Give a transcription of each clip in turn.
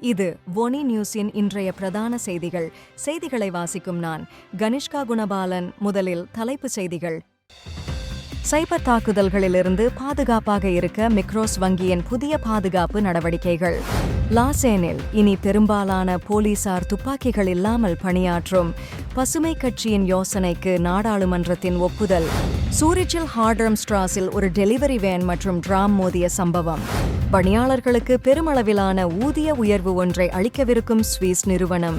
இது ஒனி நியூஸின் இன்றைய பிரதான செய்திகள். செய்திகளை வாசிக்கும் நான் கனிஷ்கா குணபாலன். முதலில் தலைப்புச் செய்திகள். சைபர் தாக்குதல்களிலிருந்து பாதுகாப்பாக இருக்க மிக்ரோஸ் வங்கியின் புதிய பாதுகாப்பு நடவடிக்கைகள். லாசேனில் இனி பெரும்பாலான போலீசார் துப்பாக்கிகள் இல்லாமல் பணியாற்றும். பசுமை கட்சியின் யோசனைக்கு நாடாளுமன்றத்தின் ஒப்புதல். சூரிச்சில் ஹார்ட்ரம் ஸ்ட்ராஸில் ஒரு டெலிவரி வேன் மற்றும் டிராம் மோதிய சம்பவம். பணியாளர்களுக்கு பெருமளவிலான ஊதிய உயர்வு ஒன்றை அளிக்கவிருக்கும் ஸ்வீஸ் நிறுவனம்.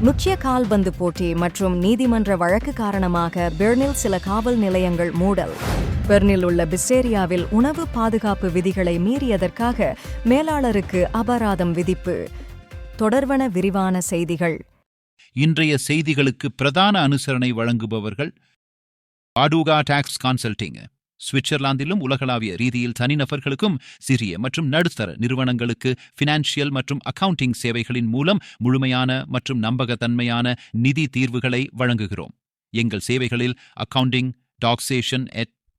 முக்கிய கால்பந்து போட்டி மற்றும் நீதிமன்ற வழக்கு காரணமாக பெர்னில் சில காவல் நிலையங்கள் மூடல். பெர்னில் உள்ள பிசேரியாவில் உணவு பாதுகாப்பு விதிகளை மீறியதற்காக மேலாளருக்கு அபராதம் விதிப்பு. தொடர்வன விரிவான செய்திகள். இன்றைய செய்திகளுக்கு பிரதான அனுசரணை வழங்குபவர்கள் ஆடுகா டாக்ஸ் கன்சல்டிங் சுவிட்சர்லாந்திலும் உலகளாவிய ரீதியில் தனிநபர்களுக்கும் சிறிய மற்றும் நடுத்தர நிறுவனங்களுக்கு ஃபினான்ஷியல் மற்றும் அக்கவுண்டிங் சேவைகளின் மூலம் முழுமையான மற்றும் நம்பகத்தன்மையான நிதி தீர்வுகளை வழங்குகிறோம். எங்கள் சேவைகளில் accounting taxation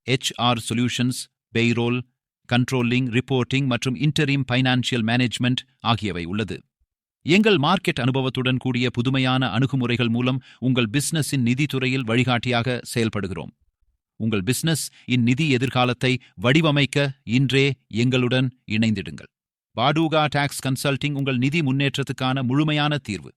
HR solutions payroll controlling reporting மற்றும் இன்டரிம் ஃபைனான்சியல் மேனேஜ்மெண்ட் ஆகியவை உள்ளது. எங்கள் மார்க்கெட் அனுபவத்துடன் கூடிய புதுமையான அணுகுமுறைகள் மூலம் உங்கள் பிசினஸின் நிதித்துறையில் வழிகாட்டியாக செயல்படுகிறோம். உங்கள் பிசினஸ் இந்நிதி எதிர்காலத்தை வடிவமைக்க இன்றே எங்களுடன் இணைந்திடுங்கள். பாடூகா டாக்ஸ் கன்சல்டிங் உங்கள் நிதி முன்னேற்றத்துக்கான முழுமையான தீர்வு.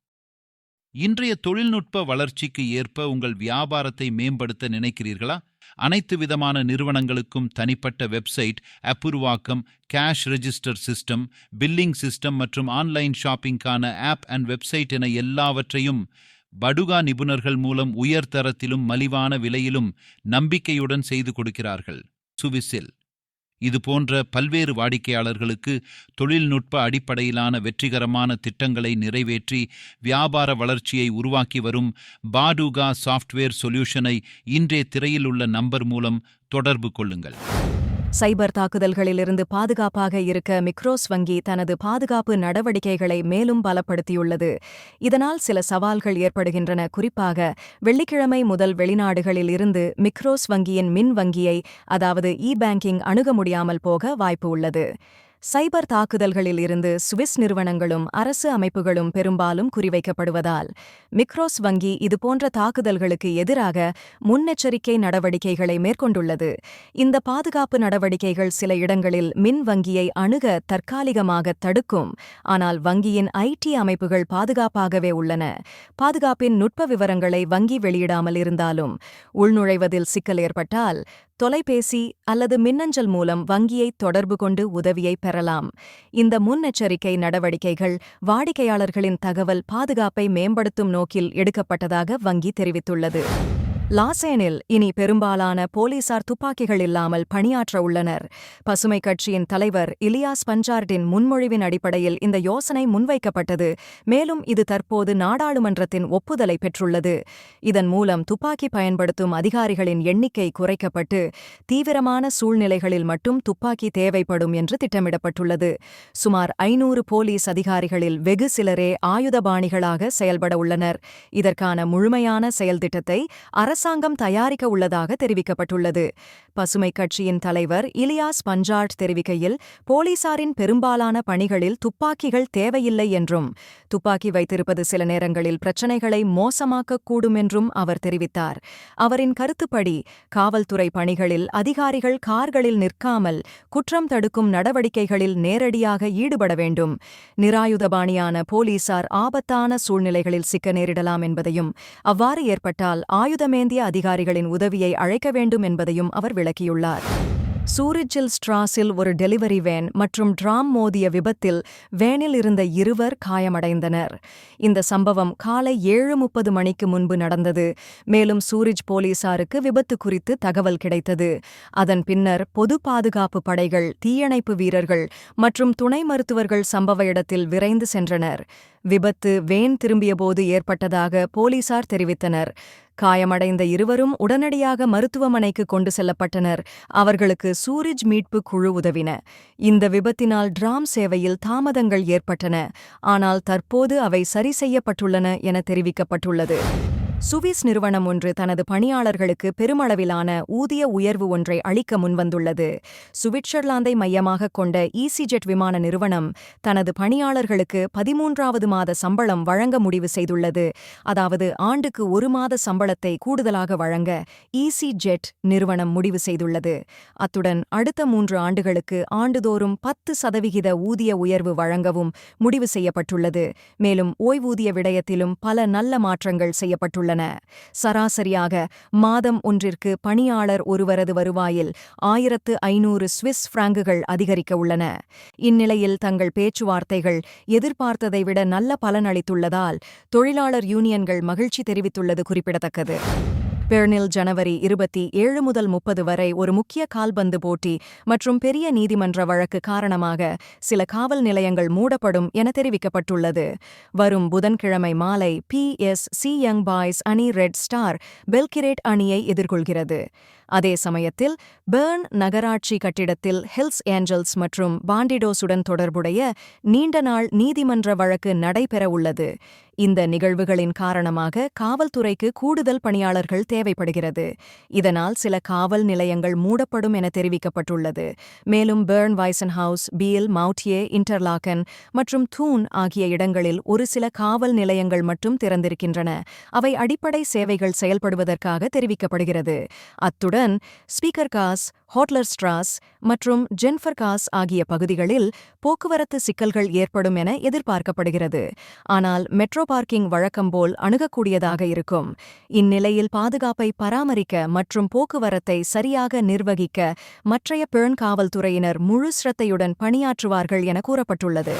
இன்றைய தொழில்நுட்ப வளர்ச்சிக்கு ஏற்ப உங்கள் வியாபாரத்தை மேம்படுத்த நினைக்கிறீர்களா? அனைத்து விதமான நிறுவனங்களுக்கும் தனிப்பட்ட website அப்புருவாக்கம் cash register system billing system மற்றும் ஆன்லைன் ஷாப்பிங்கான ஆப் அண்ட் வெப்சைட் என எல்லாவற்றையும் படுகா நிபுணர்கள் மூலம் உயர்தரத்திலும் மலிவான விலையிலும் நம்பிக்கையுடன் செய்து கொடுக்கிறார்கள். சுவிசில். இது போன்ற பல்வேறு வாடிக்கையாளர்களுக்கு தொழில்நுட்ப அடிப்படையிலான வெற்றிகரமான திட்டங்களை நிறைவேற்றி வியாபார வளர்ச்சியை உருவாக்கி வரும் பாடுகா சாஃப்ட்வேர் சொல்யூஷனை இன்றே திரையில் உள்ள நம்பர் மூலம் தொடர்பு கொள்ளுங்கள். சைபர் தாக்குதல்களிலிருந்து பாதுகாப்பாக இருக்க மிக்ரோஸ் வங்கி தனது பாதுகாப்பு நடவடிக்கைகளை மேலும் பலப்படுத்தியுள்ளது. இதனால் சில சவால்கள் ஏற்படுகின்றன. குறிப்பாக வெள்ளிக்கிழமை முதல் வெளிநாடுகளில் இருந்து மிக்ரோஸ் வங்கியின் மின் வங்கியை அதாவது இ பேங்கிங் அணுக முடியாமல் போக வாய்ப்பு உள்ளது. சைபர் தாக்குதல்களில் இருந்து சுவிஸ் நிறுவனங்களும் அரசு அமைப்புகளும் பெரும்பாலும் குறிவைக்கப்படுவதால் மிக்ரோஸ் வங்கி இதுபோன்ற தாக்குதல்களுக்கு எதிராக முன்னெச்சரிக்கை நடவடிக்கைகளை மேற்கொண்டுள்ளது. இந்த பாதுகாப்பு நடவடிக்கைகள் சில இடங்களில் மின் வங்கியை அணுக தற்காலிகமாக தடுக்கும். ஆனால் வங்கியின் ஐடி அமைப்புகள் பாதுகாப்பாகவே உள்ளன. பாதுகாப்பின் நுட்ப விவரங்களை வங்கி வெளியிடாமல் இருந்தாலும் உள்நுழைவதில் சிக்கல் ஏற்பட்டால் தொலைபேசி அல்லது மின்னஞ்சல் மூலம் வங்கியை தொடர்பு கொண்டு உதவியை பெறலாம். இந்த முன்னெச்சரிக்கை நடவடிக்கைகள் வாடிக்கையாளர்களின் தகவல் பாதுகாப்பை மேம்படுத்தும் நோக்கில் எடுக்கப்பட்டதாக வங்கி தெரிவித்துள்ளது. லாசேனில் இனி பெரும்பாலான போலீசார் துப்பாக்கிகள் இல்லாமல் பணியாற்ற உள்ளனர். பசுமை கட்சியின் தலைவர் இலியாஸ் பஞ்சார்டின் முன்மொழிவின் அடிப்படையில் இந்த யோசனை முன்வைக்கப்பட்டது. மேலும் இது தற்போது நாடாளுமன்றத்தின் ஒப்புதலை பெற்றுள்ளது. இதன் மூலம் துப்பாக்கி பயன்படுத்தும் அதிகாரிகளின் எண்ணிக்கை குறைக்கப்பட்டு தீவிரமான சூழ்நிலைகளில் மட்டும் துப்பாக்கி தேவைப்படும் என்று திட்டமிடப்பட்டுள்ளது. சுமார் ஐநூறு போலீஸ் அதிகாரிகளில் வெகு சிலரே ஆயுதபாணிகளாக செயல்பட உள்ளனர். இதற்கான முழுமையான செயல்திட்டத்தை அரசாங்கம் தயாரிக்க உள்ளதாக தெரிவிக்கப்பட்டுள்ளது. பசுமை கட்சியின் தலைவர் இலியாஸ் பஞ்சாட் தெரிவிக்கையில் போலீசாரின் பெரும்பாலான பணிகளில் துப்பாக்கிகள் தேவையில்லை என்றும் துப்பாக்கி வைத்திருப்பது சில நேரங்களில் பிரச்சினைகளை மோசமாக்கக்கூடும் என்றும் அவர் தெரிவித்தார். அவரின் கருத்துப்படி காவல்துறை பணிகளில் அதிகாரிகள் கார்களில் நிற்காமல் குற்றம் தடுக்கும் நடவடிக்கைகளில் நேரடியாக ஈடுபட வேண்டும். நிராயுதபாணியான போலீசார் ஆபத்தான சூழ்நிலைகளில் சிக்க நேரிடலாம் என்பதையும் அவ்வாறு ஏற்பட்டால் இந்திய அதிகாரிகளின் உதவியை அழைக்க வேண்டும் என்பதையும் அவர் விளக்கியுள்ளார். சூரிச்சில் ஸ்ட்ராஸில் ஒரு டெலிவரி வேன் மற்றும் டிராம் மோதிய விபத்தில் வேனில் இருந்த இருவர் காயமடைந்தனர். இந்த சம்பவம் காலை ஏழு முப்பது மணிக்கு முன்பு நடந்தது. மேலும் சூரிஜ் போலீசாருக்கு விபத்து குறித்து தகவல் கிடைத்தது. அதன் பின்னர் பொது பாதுகாப்பு படைகள் தீயணைப்பு வீரர்கள் மற்றும் துணை மருத்துவர்கள் சம்பவ இடத்தில் விரைந்து சென்றனர். விபத்து வேன் திரும்பியபோது ஏற்பட்டதாக போலீசார் தெரிவித்தனர். காயமடைந்த இருவரும் உடனடியாக மருத்துவமனைக்கு கொண்டு செல்லப்பட்டனர். அவர்களுக்கு சூரிஜ் மீட்பு குழு உதவின. இந்த விபத்தினால் டிராம் சேவையில் தாமதங்கள் ஏற்பட்டன. ஆனால் தற்போது அவை சரி செய்யப்பட்டுள்ளன என தெரிவிக்கப்பட்டுள்ளது. சுவிஸ் நிறுவனம் ஒன்று தனது பணியாளர்களுக்கு பெருமளவிலான ஊதிய உயர்வு ஒன்றை அளிக்க முன்வந்துள்ளது. சுவிட்சர்லாந்தை மையமாகக் கொண்ட ஈசிஜெட் விமான நிறுவனம் தனது பணியாளர்களுக்கு பதிமூன்றாவது மாத சம்பளம் வழங்க முடிவு செய்துள்ளது. அதாவது ஆண்டுக்கு ஒரு மாத சம்பளத்தை கூடுதலாக வழங்க ஈசிஜெட் நிறுவனம் முடிவு செய்துள்ளது. அத்துடன் அடுத்த மூன்று ஆண்டுகளுக்கு ஆண்டுதோறும் பத்து சதவிகித ஊதிய உயர்வு வழங்கவும் முடிவு செய்யப்பட்டுள்ளது. மேலும் ஓய்வூதிய விடயத்திலும் பல நல்ல மாற்றங்கள் உள்ளன. சராசரியாக மாதம் ஒன்றிற்கு பணியாளர் ஒருவரது வருவாயில் ஆயிரத்து ஐநூறு சுவிஸ் பிராங்குகள் அதிகரிக்க உள்ளன. இந்நிலையில் தங்கள் பேச்சுவார்த்தைகள் எதிர்பார்த்ததை விட நல்ல பலனளித்துள்ளதால் தொழிலாளர் யூனியன்கள் மகிழ்ச்சி தெரிவித்துள்ளது குறிப்பிடத்தக்கது. பெர்னில் ஜனவரி இருபத்தி ஏழு முதல் முப்பது வரை ஒரு முக்கிய கால்பந்து போட்டி மற்றும் பெரிய நீதிமன்ற வழக்கு காரணமாக சில காவல் நிலையங்கள் மூடப்படும் என தெரிவிக்கப்பட்டுள்ளது. வரும் புதன்கிழமை மாலை B. S. C. Young Boys அணி ரெட் ஸ்டார் பெல்கிரேட் அணியை எதிர்கொள்கிறது. அதே சமயத்தில் பெர்ன் நகராட்சி கட்டிடத்தில் ஹில்ஸ் ஏஞ்சல்ஸ் மற்றும் பாண்டிடோஸுடன் தொடர்புடைய நீண்ட நாள் நீதிமன்ற வழக்கு நடைபெற உள்ளது. இந்த நிகழ்வுகளின் காரணமாக காவல்துறைக்கு கூடுதல் பணியாளர்கள் தேவைப்படுகிறது. இதனால் சில காவல் நிலையங்கள் மூடப்படும் என தெரிவிக்கப்பட்டுள்ளது. மேலும் பெர்ன் வைசன் ஹவுஸ் பீல் மவுட்டியே இன்டர்லாக்கன் மற்றும் தூன் ஆகிய இடங்களில் ஒரு சில காவல் நிலையங்கள் மட்டும் திறந்திருக்கின்றன. அவை அடிப்படை சேவைகள் செயல்படுவதற்காக தெரிவிக்கப்படுகிறது. அத்துடன் ஸ்பீக்கர் காஸ் ஹோட்லர் ஸ்ட்ராஸ் மற்றும் ஜென்ஃபர் காஸ் ஆகிய பகுதிகளில் போக்குவரத்து சிக்கல்கள் ஏற்படும் என எதிர்பார்க்கப்படுகிறது. ஆனால் மெட்ரோ பார்க்கிங் வழக்கம்போல் அணுகக்கூடியதாக இருக்கும். இந்நிலையில் பாதுகாப்பை பராமரிக்க மற்றும் போக்குவரத்தை சரியாக நிர்வகிக்க மற்றைய பெண் காவல்துறையினர் முழு ஸ்ரத்தையுடன் பணியாற்றுவார்கள் என கூறப்பட்டுள்ளது.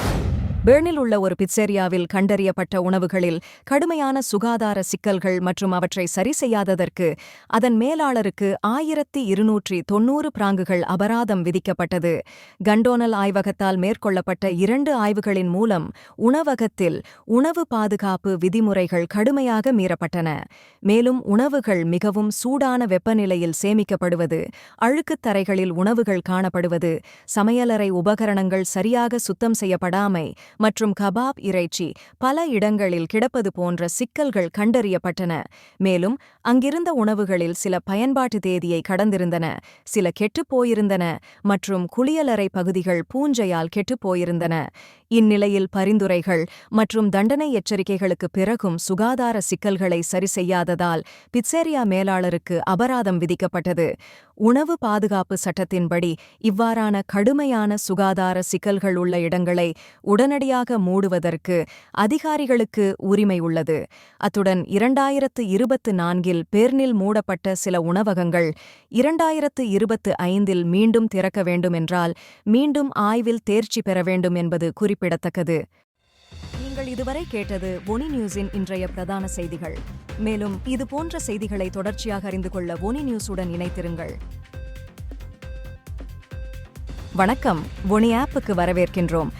பெர்னில் உள்ள ஒரு பிட்சேரியாவில் கண்டறியப்பட்ட உணவுகளில் கடுமையான சுகாதார சிக்கல்கள் மற்றும் அவற்றை சரி செய்யாததற்கு அதன் மேலாளருக்கு ஆயிரத்தி இருநூற்றி தொன்னூறு பிராங்குகள் அபராதம் விதிக்கப்பட்டது. கண்டோனல் ஆய்வகத்தால் மேற்கொள்ளப்பட்ட இரண்டு ஆய்வுகளின் மூலம் உணவகத்தில் உணவு பாதுகாப்பு விதிமுறைகள் கடுமையாக மீறப்பட்டன. மேலும் உணவுகள் மிகவும் சூடான வெப்பநிலையில் சேமிக்கப்படுவது அழுக்குத் தரைகளில் உணவுகள் காணப்படுவது சமையலறை உபகரணங்கள் சரியாக சுத்தம் செய்யப்படாமை மற்றும் கபாப் இறைச்சி பல இடங்களில் கிடப்பது போன்ற சிக்கல்கள் கண்டறியப்பட்டன. மேலும் அங்கிருந்த உணவுகளில் சில பயன்பாட்டு தேதியை கடந்திருந்தன. சில கெட்டுப் போயிருந்தன மற்றும் குளியலறை பகுதிகள் பூஞ்சையால் கெட்டுப் போயிருந்தன. இந்நிலையில் பரிந்துரைகள் மற்றும் தண்டனை எச்சரிக்கைகளுக்கு பிறகும் சுகாதார சிக்கல்களை சரி செய்யாததால் பிட்சேரியா மேலாளருக்கு அபராதம் விதிக்கப்பட்டது. உணவு பாதுகாப்பு சட்டத்தின்படி இவ்வாறான கடுமையான சுகாதார சிக்கல்கள் உள்ள இடங்களை உடனடி உடனடியாக மூடுவதற்கு அதிகாரிகளுக்கு உரிமை உள்ளது. அத்துடன் இரண்டாயிரத்து இருபத்து நான்கில் பேர்னில் மூடப்பட்ட சில உணவகங்கள் இரண்டாயிரத்து இருபத்து ஐந்தில் மீண்டும் திறக்க வேண்டுமென்றால் மீண்டும் ஆய்வில் தேர்ச்சி பெற வேண்டும் என்பது குறிப்பிடத்தக்கது. நீங்கள் இதுவரை கேட்டது ஒனி நியூஸின் இன்றைய பிரதான செய்திகள். மேலும் இது போன்ற செய்திகளை தொடர்ச்சியாக அறிந்து கொள்ள ஒனி நியூஸுடன் இணைத்திருங்கள் வணக்கம். ஒனி ஆப்புக்கு வரவேற்கின்றோம்.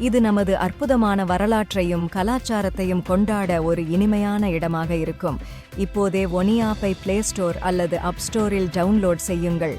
இது நமது அற்புதமான வரலாற்றையும் கலாச்சாரத்தையும் கொண்டாட ஒரு இனிமையான இடமாக இருக்கும். இப்போதே ஒனி ஆப்பை பிளே ஸ்டோர் அல்லது அப் ஸ்டோரில் டவுன்லோட் செய்யுங்கள்.